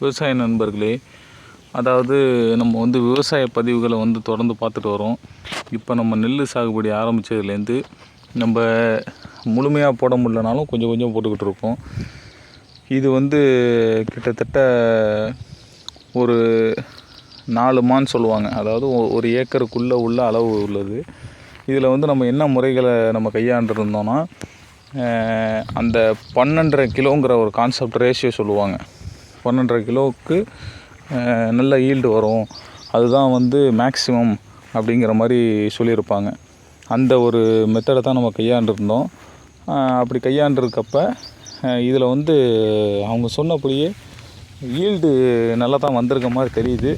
விவசாய நண்பர்களே அதாவது நம்ம வந்து விவசாய பதிவுகளை வந்து தொடர்ந்து பார்த்துட்டு வரோம். இப்போ நம்ம நெல் சாகுபடி ஆரம்பித்ததுலேருந்து நம்ம முழுமையாக போட முடியலனாலும் கொஞ்சம் கொஞ்சம் போட்டுக்கிட்டு இருக்கோம். இது வந்து கிட்டத்தட்ட ஒரு நாலு மான் சொல்லுவாங்க. அதாவது ஒரு ஏக்கருக்குள்ளே உள்ள அளவு உள்ளது. இதில் வந்து நம்ம என்ன முறைகளை நம்ம கையாண்டுருந்தோம்னா அந்த பன்னெண்டரை கிலோங்கிற ஒரு கான்செப்ட் ரேஷியோ சொல்லுவாங்க. பன்னெண்டரை கிலோவுக்கு நல்ல ஈல்டு வரும். அதுதான் வந்து மேக்ஸிமம் அப்படிங்கிற மாதிரி சொல்லியிருப்பாங்க. அந்த ஒரு மெத்தடை தான் நம்ம கையாண்டுருந்தோம். அப்படி கையாண்டிருக்கப்ப இதில் வந்து அவங்க சொன்னபடியே ஈல்டு நல்லா தான் வந்திருக்க மாதிரி தெரியுது.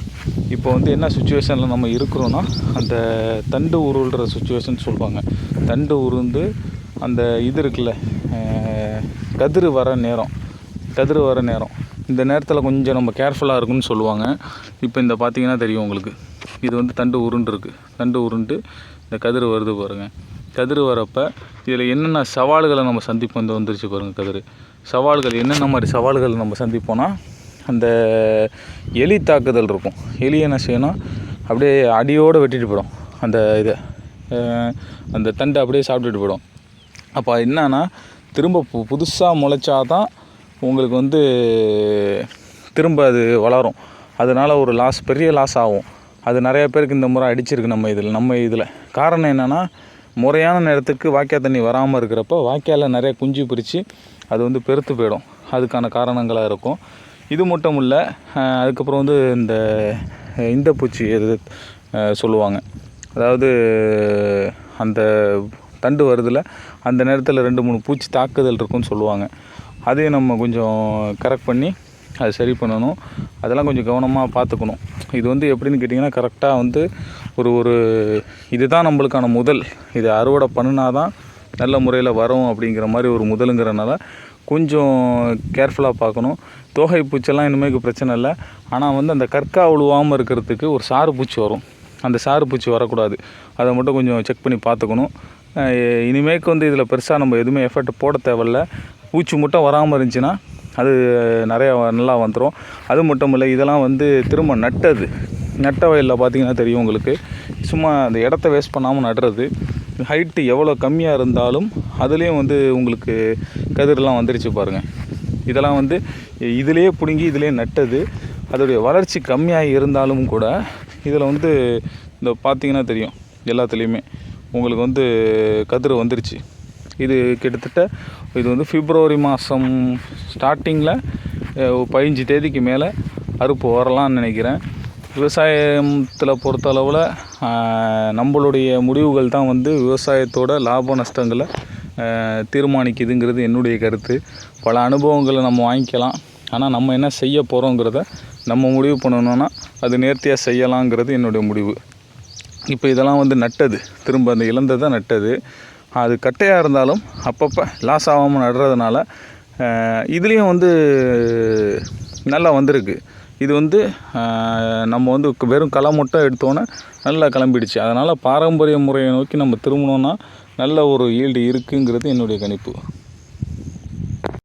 இப்போ வந்து என்ன சுச்சுவேஷனில் நம்ம இருக்கிறோன்னா அந்த தண்டு உருள்ற சுச்சுவேஷன் சொல்லுவாங்க. தண்டு உருண்டு அந்த இது இருக்குல்ல கதிர் வர நேரம். கதிர் வர நேரம். இந்த நேரத்தில் கொஞ்சம் நம்ம கேர்ஃபுல்லாக இருக்குன்னு சொல்லுவாங்க. இப்போ இந்த பார்த்தீங்கன்னா தெரியும் உங்களுக்கு. இது வந்து தண்டு உருண்டுருக்கு தண்டு உருண்டு இந்த கதிர் வருது பாருங்கள் கதிர் வரப்போ இதில் என்னென்ன சவால்களை நம்ம சந்திப்போம்? இந்த வந்துருச்சு பாருங்கள் கதிர். சவால்கள் என்னென்ன மாதிரி சவால்கள் நம்ம சந்திப்போம்னா அந்த எலி தாக்குதல் இருக்கும். எலி என்ன செய்யணும் அப்படியே அடியோடு வெட்டிட்டு போயிடும். அந்த இதை அந்த தண்டை அப்படியே சாப்பிட்டுட்டு போயிடும். அப்போ என்னன்னா திரும்ப பு புதுசாக முளைச்சாதான் உங்களுக்கு வந்து திரும்ப அது வளரும். அதனால் ஒரு லாஸ் பெரிய லாஸ் ஆகும். அது நிறைய பேருக்கு இந்த முறை அடிச்சிருக்கு நம்ம இதில் நம்ம இதில். காரணம் என்னென்னா முறையான நேரத்துக்கு வாய்க்கால் தண்ணி வராமல் இருக்கிறப்ப வாய்க்காலில் நிறைய குஞ்சு பிரித்து அது வந்து பெருத்து போயிடும். அதுக்கான காரணங்களாக இருக்கும். இது மட்டும் இல்லை அதுக்கப்புறம் வந்து இந்த இந்த பூச்சி எது சொல்லுவாங்க. அதாவது அந்த தண்டு வருதில் அந்த நேரத்தில் ரெண்டு மூணு பூச்சி தாக்குதல் இருக்குன்னு சொல்லுவாங்க. அதையும் நம்ம கொஞ்சம் கரெக்ட் பண்ணி அதை சரி பண்ணணும். அதெல்லாம் கொஞ்சம் கவனமாக பார்த்துக்கணும். இது வந்து எப்படின்னு கேட்டிங்கன்னா கரெக்டாக வந்து ஒரு ஒரு இதுதான் நம்மளுக்கான முதல். இதை அறுவடை பண்ணினா தான் நல்ல முறையில் வரும் அப்படிங்கிற மாதிரி ஒரு முதலுங்கிறனால கொஞ்சம் கேர்ஃபுல்லாக பார்க்கணும். தோகை பூச்செல்லாம் இனிமேல் பிரச்சனை இல்லை. ஆனால் வந்து அந்த கற்கா உழுவாமல் இருக்கிறதுக்கு ஒரு சாறு பூச்சி வரும். அந்த சாறு பூச்சி வரக்கூடாது. அதை மட்டும் கொஞ்சம் செக் பண்ணி பார்த்துக்கணும். இனிமேக்கு வந்து இதில் பெருசாக நம்ம எதுவுமே எஃபர்ட் போட தேவையில்ல. பூச்சி மட்டும் வராமல் இருந்துச்சுன்னா அது நிறையா நல்லா வந்துடும் அது மட்டும் இல்லை இதெல்லாம் வந்து திரும்ப நட்டது. நட்ட வயலில் பார்த்தீங்கன்னா தெரியும் உங்களுக்கு. சும்மா அந்த இடத்த வேஸ்ட் பண்ணாமல் நடுறது. ஹைட்டு எவ்வளோ கம்மியாக இருந்தாலும் அதுலேயும் வந்து உங்களுக்கு கதிரெலாம் வந்துருச்சு பாருங்கள் இதெல்லாம் வந்து இதுலேயே பிடுங்கி இதுலேயே நட்டது. அதோடைய வளர்ச்சி கம்மியாக இருந்தாலும் கூட இதில் வந்து இந்த பார்த்தீங்கன்னா தெரியும் எல்லாத்துலேயுமே. உங்களுக்கு வந்து கதிர் வந்துருச்சு. இது கிட்டத்தட்ட இது வந்து பிப்ரவரி மாதம் ஸ்டார்டிங்கில் பதினஞ்சு தேதிக்கு மேலே அறுப்பு வரலான்னு நினைக்கிறேன். விவசாயத்தில் பொறுத்தளவில் நம்மளுடைய முடிவுகள் தான் வந்து விவசாயத்தோட லாப நஷ்டங்களை தீர்மானிக்குதுங்கிறது என்னுடைய கருத்து. பல அனுபவங்களை நம்ம வாங்கிக்கலாம். ஆனால் நம்ம என்ன செய்ய போகிறோங்கிறத நம்ம முடிவு பண்ணணும்னா அது நேர்த்தியாக செய்யலாங்கிறது என்னுடைய முடிவு. இப்போ இதெல்லாம் வந்து நட்டது. திரும்ப அந்த இழந்ததை நட்டது. அது கட்டையாக இருந்தாலும் அப்பப்போ லாஸ் ஆகாமல் நடுறதுனால இதுலேயும் வந்து நல்லா வந்திருக்கு. இது வந்து நம்ம வந்து வெறும் களை மட்டும் எடுத்தோன்னே நல்லா கிளம்பிடுச்சு. அதனால் பாரம்பரிய முறையை நோக்கி நம்ம திரும்பினோன்னா நல்ல ஒரு ஈல்டு இருக்குங்கிறது என்னுடைய கணிப்பு.